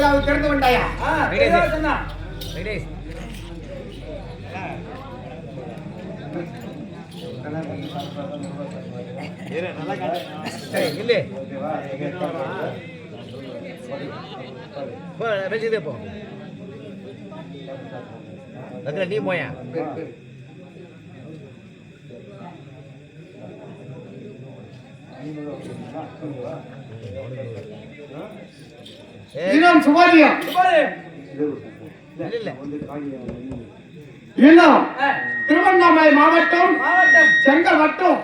கோயிலாவது திறந்து கொண்டாயா? ஆ, தெளிவா சொன்னா. வெங்கடேஷ் சரி இல்லை. போ நீ போயா? இல்ல இல்ல. இன்னும் ஆ, திருவண்ணாமலை மாவட்டம் மாவட்டம். செங்கல் வட்டம்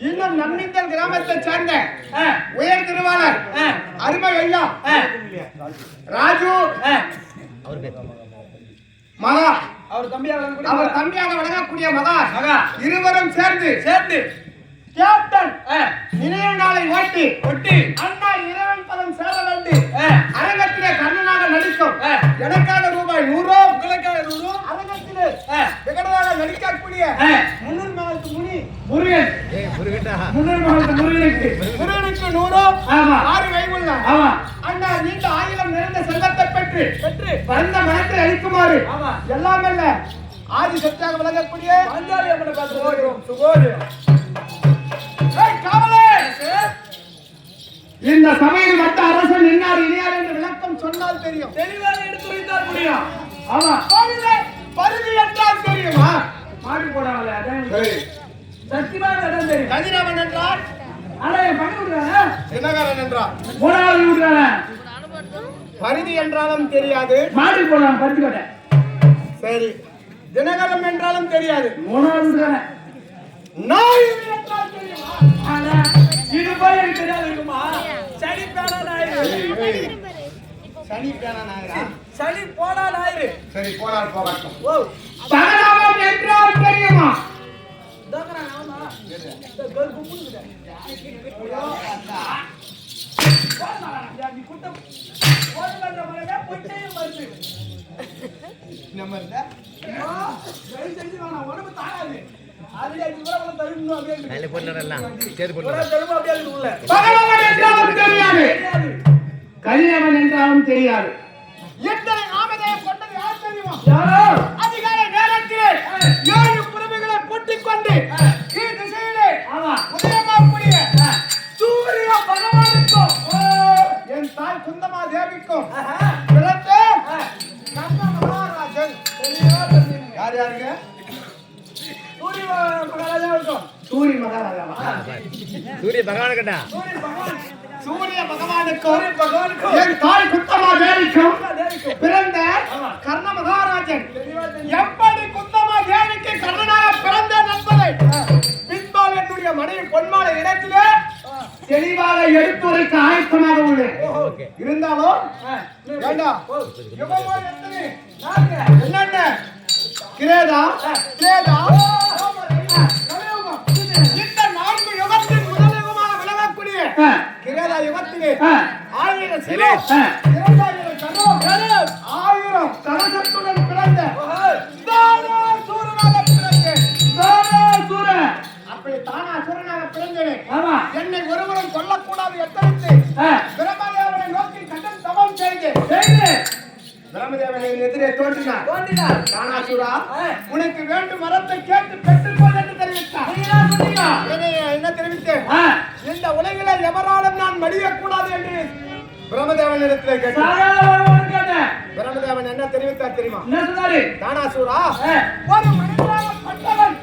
இன்னும் நம்மிந்தல் கிராமத்தை சேர்ந்த ஆ, உயர் திருவாளர் ஆ, அருமை ஐயா ஆ, ராஜு. மகா அவர் தம்பியா விளங்கக்கூடிய அவர் தம்பியாக வழங்கக்கூடிய மகா மகா. இருவரும் சேர்ந்து சேர்ந்து. கேப்டன். நாளை ஓட்டி ஒட்டி அண்ணா இறைவன் பதம் சேர வேண்டி அரங்கத்திலே கர்ணனாக நடிக்கும். எனக்காக ரூபாய் நூறோ உங்களுக்காக நூறு. அரங்கத்திலே விகடனாக நடிக்கக்கூடிய. முன்னூறு மகளுக்கு முனி முருகன் முன்னூறு மகளுக்கு முருகனுக்கு முருகனுக்கு நூறோ ஆமா. ஆறு ஆமா. அண்ணா நீண்ட ஆயிரம் நிறைந்த செல்வத்தை பெற்று பெற்று வந்த மனத்தை அளிக்குமாறு ஆமா. எல்லாம் ஆதி சக்தியாக விளங்கக்கூடிய பஞ்சாலி அம்மனை பார்த்து போகிறோம். இந்த சபையில் மற்ற அரசன் இன்னார் இனியார் என்று விளக்கம் சொன்னால் தெரியும். தெளிவாக எடுத்துரைத்தார் முடியும் ஆமா. பருதி என்றால் தெரியுமா? மாட்டு போடாமல அதான் இடம் தெரியும். கதிரவன் என்றால்? ஆனா என் பண்ணி விடுறாங்க தினகரன் என்றால்? விடுறாங்க பருதி என்றாலும் தெரியாது. மாட்டு போடலாம் பருத்தி கட்டை சரி. தினகரம் என்றாலும் தெரியாது. மூணாவது நாய் இது போய் எனக்கு சளி பேனா ஞாயிறு சனி பேனா நாயரா சளி போனா ஞாயிறு சரி போனால் போகட்டும் ஓ பகலாவன் என்றால் தெரியுமா நம்ம உடம்பு தாங்காது. அதுல உள்ள. பகலவன் என்றாலும் தெரியாது. கலியவன் என்றாலும் தெரியாது எத்தனை நாமதேயம் கொண்டது யார் தெரியுமா சூரிய பகவான் கட்டா சூரிய பகவான். சூரிய பகவானுக்கும். என் தாய் குந்தமா தேவிக்கும். பிறந்த. கர்ண மகாராஜன். எப்படி குந்தமா தேவிக்கு கர்ணனாக பிறந்தேன் என்பதை பின்பால் என்னுடைய மனைவி பொன்மாலை இடத்திலே தெளிவாக எடுத்துரைக்க ஆயத்தமாக உள்ளேன் இருந்தாலும். என்னென்ன கிரேதா கிரேதா யுகத்திலே ஆயிரம் சிவம் இரண்டாயிரம் ஆயிரம் பிறந்த பிறந்தேன். தாராசுரன். அப்படி தானாசூரனாக பிறந்தேன். ஆமா. என்னை ஒருவரும் கொல்லக்கூடாது எத்தனைத்து? ஆ, பிரம்மதேவனை நோக்கி கடன் தவம் செய்து. பிரம்மதேவனை எதிரே தோன்றினார். தோன்றினார். தானாசூரா உனக்கு வேண்டும் வரத்தை கேட்டு பெற்றுக்கொள் என்று தெரிவித்தார்? என்னை என்ன தெரிவித்தேன்? இந்த உலகில எவராலும் நான் மடியக்கூடாது என்று பிரம்மதேவனிடத்திலே கேட்டேன். பிரம்மதேவன் என்ன தெரிவித்தார் தெரியுமா? தானாசூரா? ஒரு மனிதனாக பட்டவன்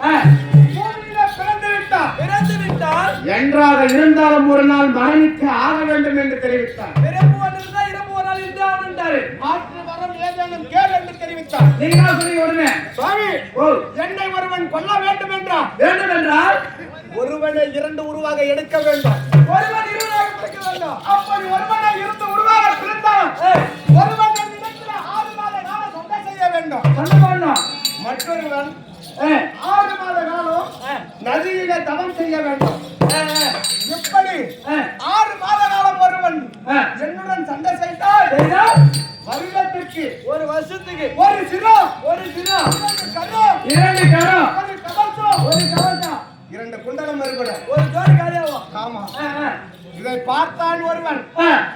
பிறந்து விட்டார் பிறந்து விட்டால்? என்றாக இருந்தாலும் ஒரு நாள் மரணிக்க ஆக வேண்டும் என்று தெரிவித்தார். பிறப்பு வந்திருந்தா இறப்பு ஒரு நாள் இருந்து ஆகணும்ட்டாரு. மாற்று வரம் ஏதேனும் கேள் என்று தெரிவித்தார். நீங்களா சொன்னீங்க உடனே. சுவாமி ஓ, என்னை ஒருவன் கொல்ல வேண்டும் என்றார். வேண்டும் என்றால்? ஒருவனை இரண்டு உருவாக எடுக்க வேண்டும். ஒருவன் இருவராக பிறக்க வேண்டும். அப்படி ஒருவனை இருந்து உருவாக பிறந்தான் ஏய், ஒருவன் என்னிடத்தில் ஆறு மாத காலம் சண்டை செய்ய வேண்டும். சண்டை போடணும். மற்றொருவன் ஆறு மாத காலம் நதியில தவம் செய்ய வேண்டும். எப்படி? ஆறு மாத காலம் ஒருவன். என்னுடன் சண்டை செய்தால் வருடத்திற்கு ஒரு வருஷத்துக்கு. ஒரு சிரம் இதை பார்த்தான் ஒருவன்.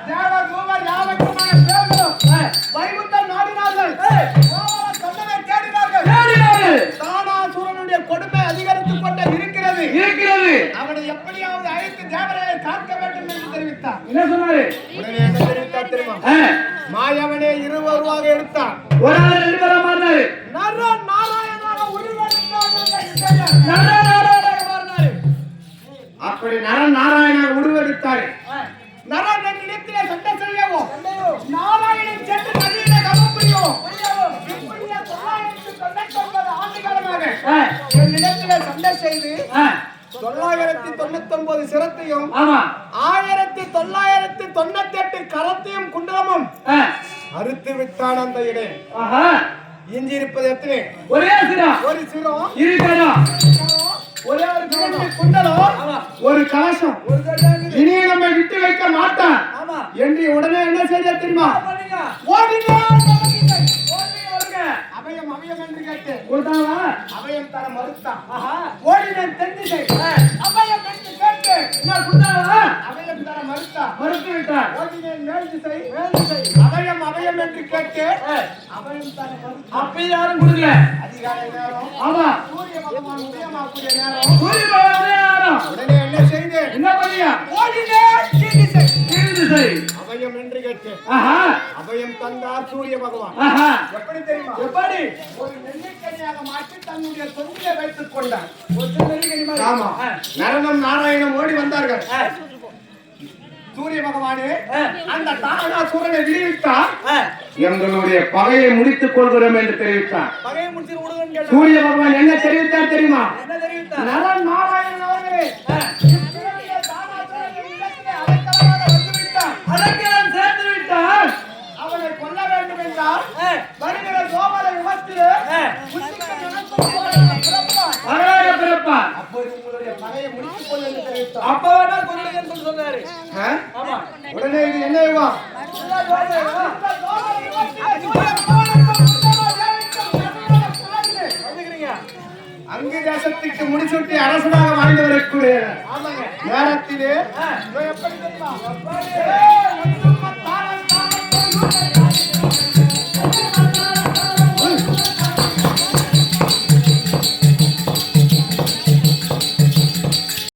தேவர் மூவர் யாவருக்குமான பேர்களும் வைகுந்தம் நாடினார்கள். சொல்லவே தேடினார்கள். கொண்டே இருக்கிறது. இருக்கிறது. அவனை எப்படியாவது அழைத்து தேவரை காக்க வேண்டும் என்று தெரிவித்தார் என்ன மாயவனே இருவருவாக எடுத்தான். ஒரு ஆள் நாராயணாக உருவெடுத்தான் அப்படி நர நாராயணாக உருவெடுத்தார் நரன் என்னிடத்திலே சண்டை செய்யவும் நாராயணன் சென்று நதியிலே ஆ, என்னிடத்திலே சண்டை செய்து தொள்ளாயிரத்தி தொண்ணூத்தி ஒன்பது சிரத்தையும் ஆயிரத்தி தொள்ளாயிரத்தி தொண்ணூத்தி எட்டு கரத்தையும் குண்டலமும் அறுத்து விட்டான் அந்த இடை. ஆஹா. இஞ்சி இருப்பது எத்தனை? ஒரே சிரா ஒரு சிரம். இருக்கா ஒரே கலசம் இனியே நம்ம விட்டு வைக்க மாட்டான் என்று உடனே என்ன செய்ய தெரியுமா? பண்ணீங்க. ஓடினான் ஓடி வருங்க அபயம் அபயம் என்று கேட்டு. கொடுத்தாங்களா? அபயம் தர மறுத்தான். ஓடினேன் தென்திசை அபயம் என்று கேட்டு. என்ன கொடுத்தாங்களா? அபயம் தர மறுத்தான். மறுத்து விட்டார். ஓடினேன் மேல் திசை. அபயம் அபயம் என்று கேட்டு. அபயம் தர மறுத்தான். அப்ப யாரும் கொடுக்கல. ஆமா. சூரிய பகவான் உதயமாக்கூடிய நேரம். சூரிய பகவானே யாரும் உடனே என்ன செய்தேன்? என்ன பண்ணீங்க ஓடினேன். கீழ்திசை. கீழ் திசை அபயம் என்று கேட்டு அபயம் தந்தார் சூரிய பகவான் எப்படி தெரியுமா? எப்படி? ஒரு நெல்லிக்கனியாக மாற்றி தன்னுடைய தொண்டிலே வைத்துக் கொண்டார். ஆமா. ஆ. நரனம் நாராயணம் ஓடி வந்தார்கள். சூரிய பகவானே அந்த தாரகாசூரனை விடுவித்தார் ஆ. எங்களுடைய பகையை முடித்துக் கொள்கிறோம் என்று தெரிவித்தார். சூரிய பகவான் என்ன தெரிவித்தார் தெரியுமா என்ன தெரிவித்தா? நரன் நாராயணன் அவர்களே என்று தெரிவித்தார் அப்ப வேணா கொல்லுங்கன்னு சொல்லி சொன்னாரு. ஆமா. உடனே இது என்ன வந்துக்கிறீங்க. அங்கு தேசத்துக்கு அரசனாக வாழ்ந்து வரக்கூடிய. நேரத்திலே எப்படி